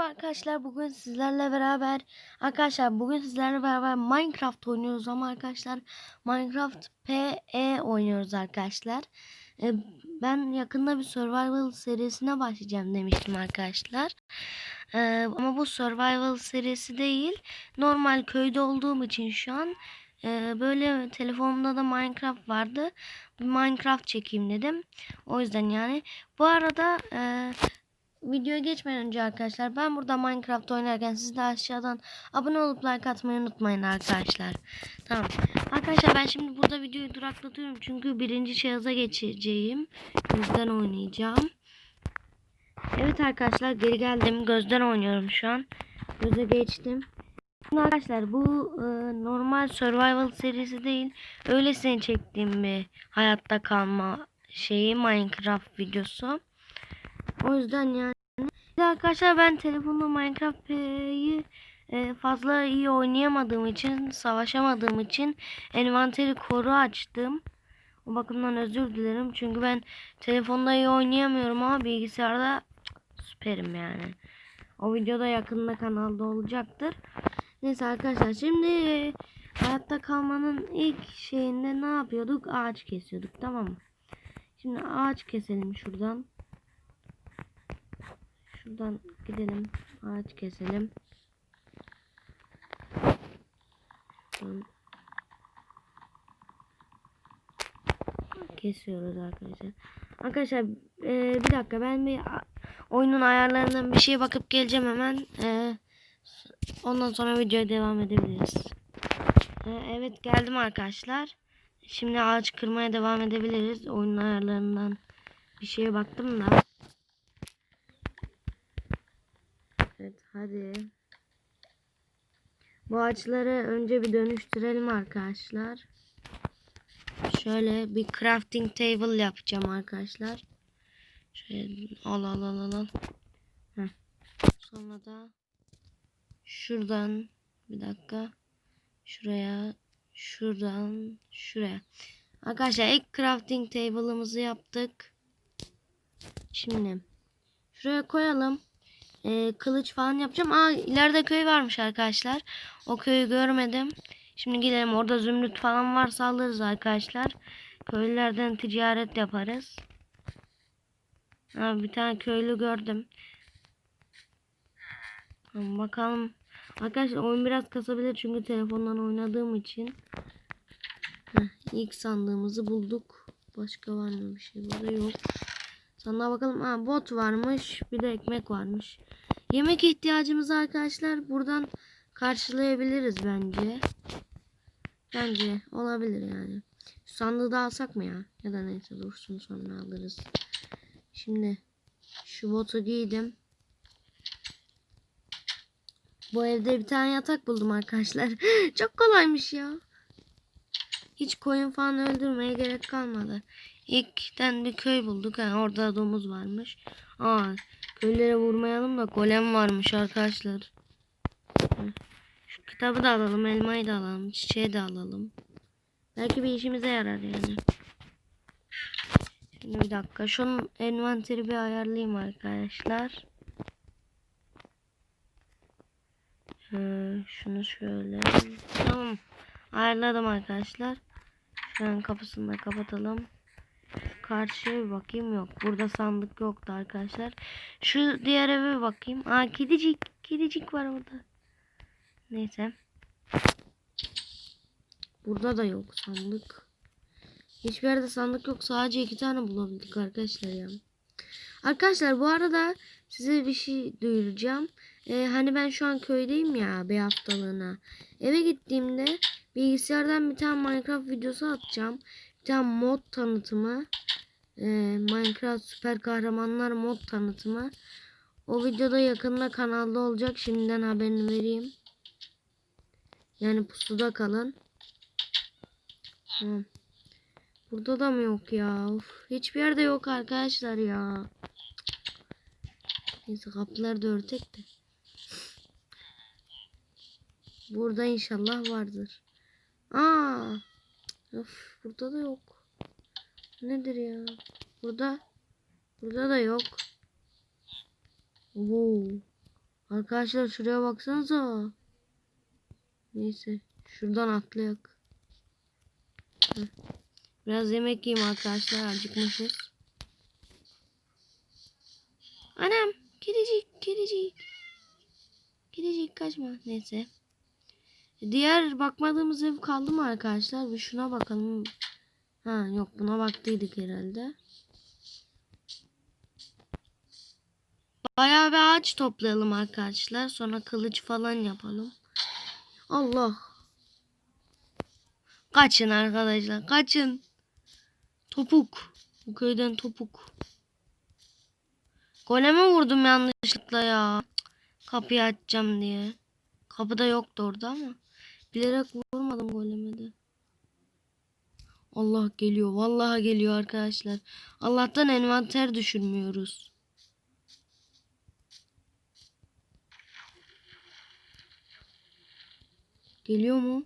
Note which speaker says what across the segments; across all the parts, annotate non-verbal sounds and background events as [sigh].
Speaker 1: Merhaba arkadaşlar bugün sizlerle beraber arkadaşlar bugün sizlerle beraber Minecraft oynuyoruz ama arkadaşlar Minecraft PE oynuyoruz arkadaşlar. Ee, ben yakında bir survival serisine başlayacağım demiştim arkadaşlar. Ee, ama bu survival serisi değil normal köyde olduğum için şu an e, böyle telefonumda da Minecraft vardı. Minecraft çekeyim dedim. O yüzden yani bu arada e, Videoya geçmeden önce arkadaşlar ben burada Minecraft oynarken siz de aşağıdan abone olup like atmayı unutmayın arkadaşlar. Tamam. Arkadaşlar ben şimdi burada videoyu duraklatıyorum çünkü birinci şahıza geçeceğim. Gözden oynayacağım. Evet arkadaşlar geri geldim. Gözden oynuyorum şu an. Göze geçtim. Şimdi arkadaşlar bu e, normal survival serisi değil. Öylesine çektiğim bir hayatta kalma şeyi Minecraft videosu. O yüzden yani arkadaşlar ben telefonda Minecraft'ı e, fazla iyi oynayamadığım için, savaşamadığım için envanteri koru açtım. O bakımdan özür dilerim. Çünkü ben telefonda iyi oynayamıyorum ama bilgisayarda süperim yani. O videoda yakında kanalda olacaktır. Neyse arkadaşlar şimdi hayatta kalmanın ilk şeyinde ne yapıyorduk? Ağaç kesiyorduk tamam mı? Şimdi ağaç keselim şuradan. Şuradan gidelim. Ağaç keselim. Kesiyoruz arkadaşlar. Arkadaşlar e, bir dakika ben bir oyunun ayarlarından bir şeye bakıp geleceğim hemen. E, ondan sonra videoya devam edebiliriz. E, evet geldim arkadaşlar. Şimdi ağaç kırmaya devam edebiliriz. Oyunun ayarlarından bir şeye baktım da. Evet hadi. Bu ağaçları önce bir dönüştürelim arkadaşlar. Şöyle bir crafting table yapacağım arkadaşlar. Şöyle al al al al. Heh. Sonra da şuradan bir dakika. Şuraya şuradan şuraya. Arkadaşlar ilk crafting table'ımızı yaptık. Şimdi şuraya koyalım e, kılıç falan yapacağım. Aa ileride köy varmış arkadaşlar. O köyü görmedim. Şimdi gidelim orada zümrüt falan varsa alırız arkadaşlar. Köylülerden ticaret yaparız. Ha, bir tane köylü gördüm. Tamam, bakalım. Arkadaşlar oyun biraz kasabilir çünkü telefondan oynadığım için. Heh, ilk sandığımızı bulduk. Başka var mı bir şey? Burada yok. Sandığa bakalım. Ha, bot varmış. Bir de ekmek varmış. Yemek ihtiyacımızı arkadaşlar buradan karşılayabiliriz bence. Bence olabilir yani. Şu sandığı da alsak mı ya? Ya da neyse dursun sonra alırız. Şimdi şu botu giydim. Bu evde bir tane yatak buldum arkadaşlar. [laughs] Çok kolaymış ya. Hiç koyun falan öldürmeye gerek kalmadı. İlkten bir köy bulduk. Yani orada domuz varmış. Aa, köylere vurmayalım da golem varmış arkadaşlar. Şu kitabı da alalım. Elmayı da alalım. Çiçeği de alalım. Belki bir işimize yarar yani. Şimdi bir dakika. Şunun envanteri bir ayarlayayım arkadaşlar. Ee, şunu şöyle. Tamam. Ayarladım arkadaşlar. Şu an kapısını da kapatalım. Karşıya bir bakayım yok. Burada sandık yoktu arkadaşlar. Şu diğer eve bakayım. Aa kedicik. Kedicik var burada. Neyse. Burada da yok sandık. Hiçbir yerde sandık yok. Sadece iki tane bulabildik arkadaşlar ya. Arkadaşlar bu arada size bir şey duyuracağım. Ee, hani ben şu an köydeyim ya bir haftalığına. Eve gittiğimde bilgisayardan bir tane Minecraft videosu atacağım. Bir tane mod tanıtımı. Ee, Minecraft süper kahramanlar mod tanıtımı. O videoda yakında kanalda olacak. Şimdiden haberini vereyim. Yani pusuda kalın. Burada da mı yok ya? Of, hiçbir yerde yok arkadaşlar ya. Neyse kapıları da örtek de. Burada inşallah vardır. Aa! Of, burada da yok. Nedir ya? Burada. Burada da yok. Oo. Arkadaşlar şuraya baksanıza. Neyse. Şuradan atlayak. Heh. Biraz yemek yiyeyim arkadaşlar. Acıkmışız. Anam. Kedicik. Kedicik. Kedicik kaçma. Neyse. Diğer bakmadığımız ev kaldı mı arkadaşlar? Bir şuna bakalım. Ha yok buna baktıydık herhalde. Bayağı bir ağaç toplayalım arkadaşlar. Sonra kılıç falan yapalım. Allah. Kaçın arkadaşlar. Kaçın. Topuk. Bu köyden topuk. Goleme vurdum yanlışlıkla ya. Kapıyı açacağım diye. Kapıda yoktu orada ama. Bilerek vurmadım goleme de. Allah geliyor. Vallahi geliyor arkadaşlar. Allah'tan envanter düşürmüyoruz. Geliyor mu?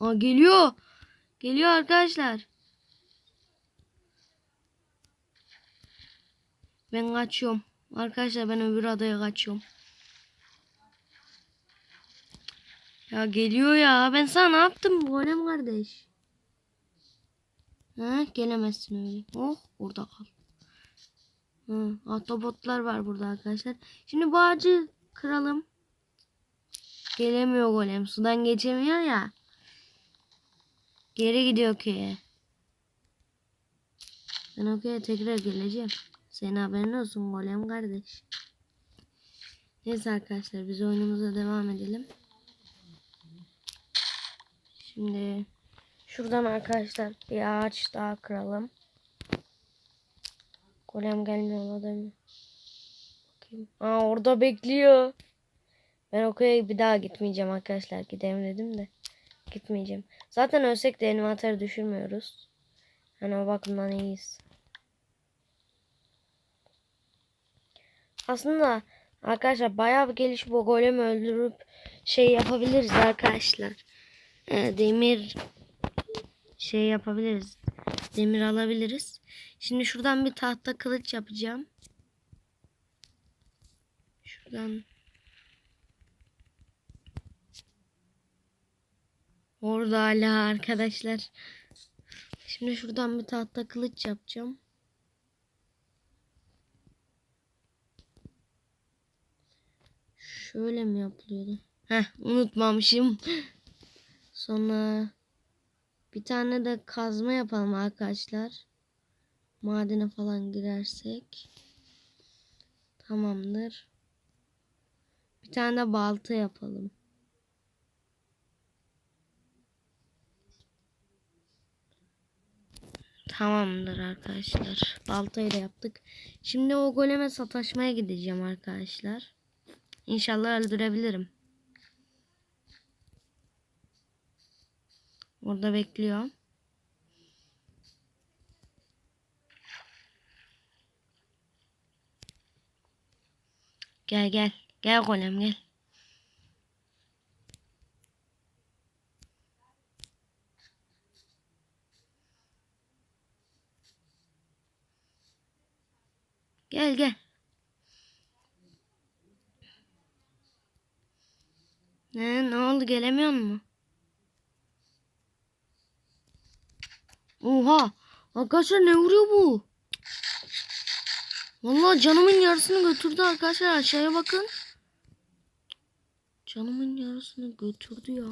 Speaker 1: Aa geliyor. Geliyor arkadaşlar. Ben kaçıyorum. Arkadaşlar ben öbür adaya kaçıyorum. Ya geliyor ya. Ben sana ne yaptım golem kardeş? Ha, gelemezsin öyle. Oh orada kal. Hı, autobotlar var burada arkadaşlar. Şimdi bu ağacı kıralım. Gelemiyor golem. Sudan geçemiyor ya. Geri gidiyor köye. Ben o köye tekrar geleceğim. Senin haberin olsun golem kardeş. Neyse arkadaşlar biz oyunumuza devam edelim. Şimdi şuradan arkadaşlar bir ağaç daha kıralım. Golem gelmiyor? Bakayım. Aa orada bekliyor. Ben o köye bir daha gitmeyeceğim arkadaşlar. Gidelim dedim de. Gitmeyeceğim. Zaten ölsek de envanter düşürmüyoruz. Hani o bakımdan iyiyiz. Aslında arkadaşlar bayağı bir gelişip o golemi öldürüp şey yapabiliriz arkadaşlar. Ee, demir şey yapabiliriz. Demir alabiliriz. Şimdi şuradan bir tahta kılıç yapacağım. Şuradan Orada hala arkadaşlar. Şimdi şuradan bir tahta kılıç yapacağım. Şöyle mi yapılıyordu? Heh unutmamışım. [laughs] Sonra bir tane de kazma yapalım arkadaşlar. Madene falan girersek. Tamamdır. Bir tane de balta yapalım. Tamamdır arkadaşlar. Baltayı da yaptık. Şimdi o goleme sataşmaya gideceğim arkadaşlar. İnşallah öldürebilirim. Orada bekliyor. Gel gel. Gel golem gel. Gel gel. Ne, ne oldu gelemiyor mu? Oha. Arkadaşlar ne vuruyor bu? Vallahi canımın yarısını götürdü arkadaşlar aşağıya bakın. Canımın yarısını götürdü ya.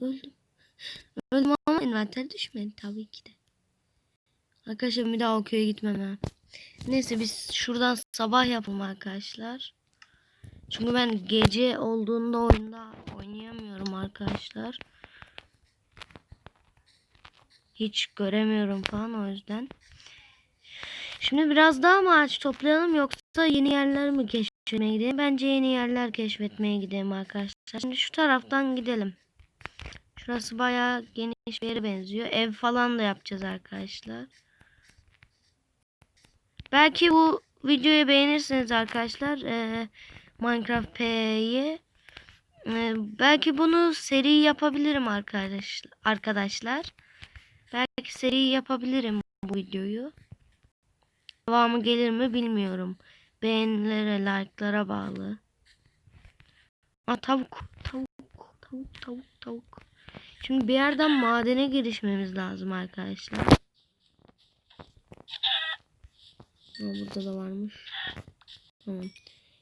Speaker 1: Öldüm. Öldüm ama envanter düşmedi tabii ki de. Arkadaşlar bir daha o köye gitmem ha. Neyse biz şuradan sabah yapalım arkadaşlar. Çünkü ben gece olduğunda oyunda oynayamıyorum arkadaşlar. Hiç göremiyorum falan o yüzden. Şimdi biraz daha mı ağaç toplayalım yoksa yeni yerler mi keşfetmeye gidelim? Bence yeni yerler keşfetmeye gidelim arkadaşlar. Şimdi şu taraftan gidelim. Şurası bayağı geniş bir yere benziyor. Ev falan da yapacağız arkadaşlar. Belki bu videoyu beğenirsiniz arkadaşlar. Ee, Minecraft P'yi. Ee, belki bunu seri yapabilirim arkadaş, arkadaşlar. Belki seri yapabilirim bu videoyu. Devamı gelir mi bilmiyorum. Beğenilere, like'lara bağlı. Aa tavuk, tavuk, tavuk, tavuk, tavuk. Şimdi bir yerden madene girişmemiz lazım arkadaşlar. Aa, burada da varmış. Tamam.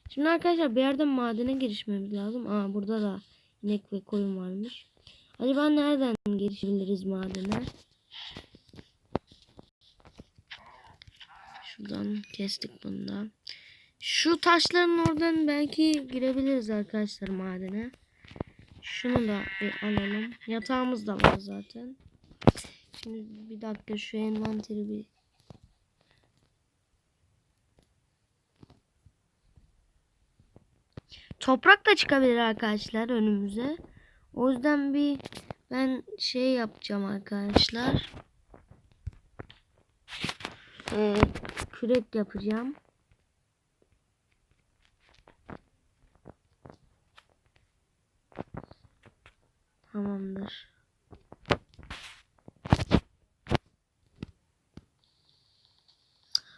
Speaker 1: Şimdi arkadaşlar bir yerden madene girişmemiz lazım. Aa burada da inek ve koyun varmış. Acaba nereden girişebiliriz madene? Şuradan kestik bunu da. Şu taşların oradan belki girebiliriz arkadaşlar madene. Şunu da bir alalım. Yatağımız da var zaten. Şimdi bir dakika şu envanteri bir Toprak da çıkabilir arkadaşlar önümüze. O yüzden bir ben şey yapacağım arkadaşlar. Ee, kürek yapacağım. Tamamdır.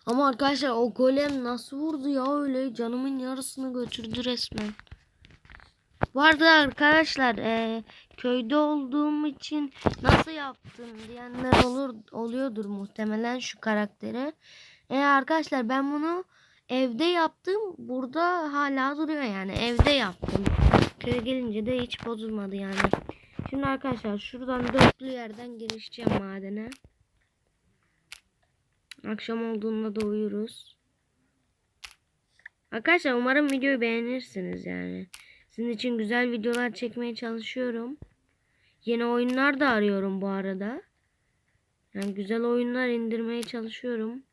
Speaker 1: Ama arkadaşlar o golem nasıl vurdu ya öyle canımın yarısını götürdü resmen. Bu arada arkadaşlar e, köyde olduğum için nasıl yaptım diyenler olur oluyordur muhtemelen şu karaktere. E, arkadaşlar ben bunu evde yaptım. Burada hala duruyor yani evde yaptım. Köye gelince de hiç bozulmadı yani. Şimdi arkadaşlar şuradan dörtlü yerden girişeceğim madene. Akşam olduğunda da uyuruz. Arkadaşlar umarım videoyu beğenirsiniz yani. Sizin için güzel videolar çekmeye çalışıyorum. Yeni oyunlar da arıyorum bu arada. Yani güzel oyunlar indirmeye çalışıyorum.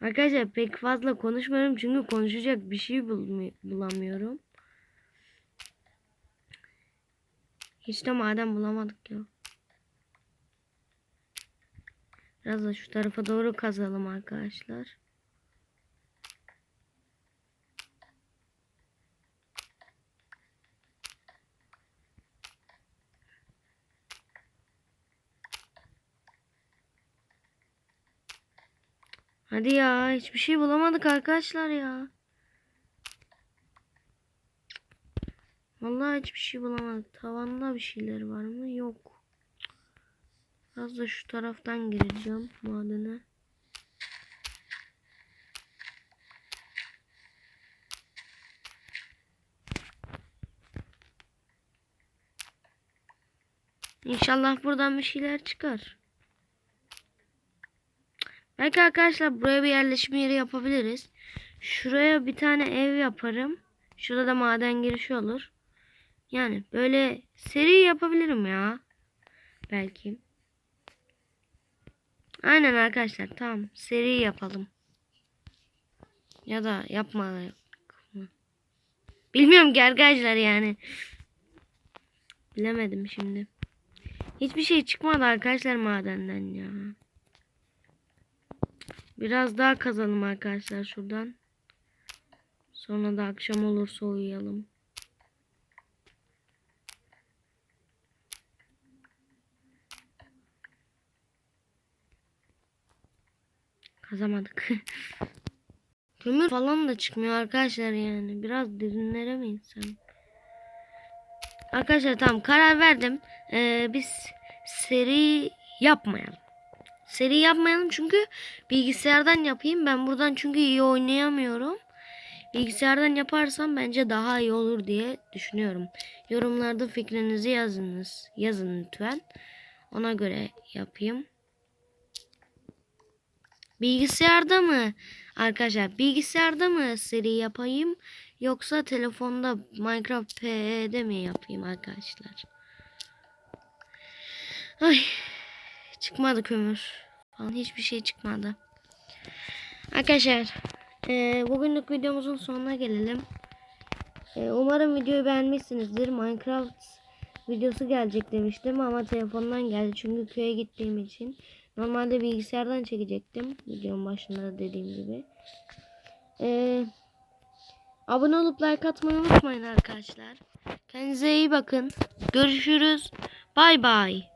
Speaker 1: Arkadaşlar pek fazla konuşmuyorum çünkü konuşacak bir şey bulamıyorum. Hiç de maden bulamadık ya. Biraz da şu tarafa doğru kazalım arkadaşlar. Hadi ya hiçbir şey bulamadık arkadaşlar ya. Vallahi hiçbir şey bulamadık. Tavanda bir şeyler var mı? Yok. Biraz da şu taraftan gireceğim madene. İnşallah buradan bir şeyler çıkar. Belki arkadaşlar buraya bir yerleşim yeri yapabiliriz. Şuraya bir tane ev yaparım. Şurada da maden girişi olur. Yani böyle seri yapabilirim ya. Belki. Aynen arkadaşlar tamam seri yapalım. Ya da yapma. Bilmiyorum gergajlar yani. Bilemedim şimdi. Hiçbir şey çıkmadı arkadaşlar madenden ya. Biraz daha kazalım arkadaşlar şuradan. Sonra da akşam olursa uyuyalım. Kazamadık. [laughs] Kömür falan da çıkmıyor arkadaşlar yani. Biraz derinlere mi insan? Arkadaşlar tamam karar verdim. Ee, biz seri yapmayalım. Seri yapmayalım çünkü bilgisayardan yapayım. Ben buradan çünkü iyi oynayamıyorum. Bilgisayardan yaparsam bence daha iyi olur diye düşünüyorum. Yorumlarda fikrinizi yazınız. Yazın lütfen. Ona göre yapayım. Bilgisayarda mı arkadaşlar bilgisayarda mı seri yapayım yoksa telefonda Minecraft PE'de mi yapayım arkadaşlar? Ay çıkmadı kömür falan hiçbir şey çıkmadı. Arkadaşlar e, bugünlük videomuzun sonuna gelelim. E, umarım videoyu beğenmişsinizdir. Minecraft videosu gelecek demiştim ama telefondan geldi çünkü köye gittiğim için. Normalde bilgisayardan çekecektim. Videonun başında da dediğim gibi. Ee, Abone olup like atmayı unutmayın arkadaşlar. Kendinize iyi bakın. Görüşürüz. Bay bay.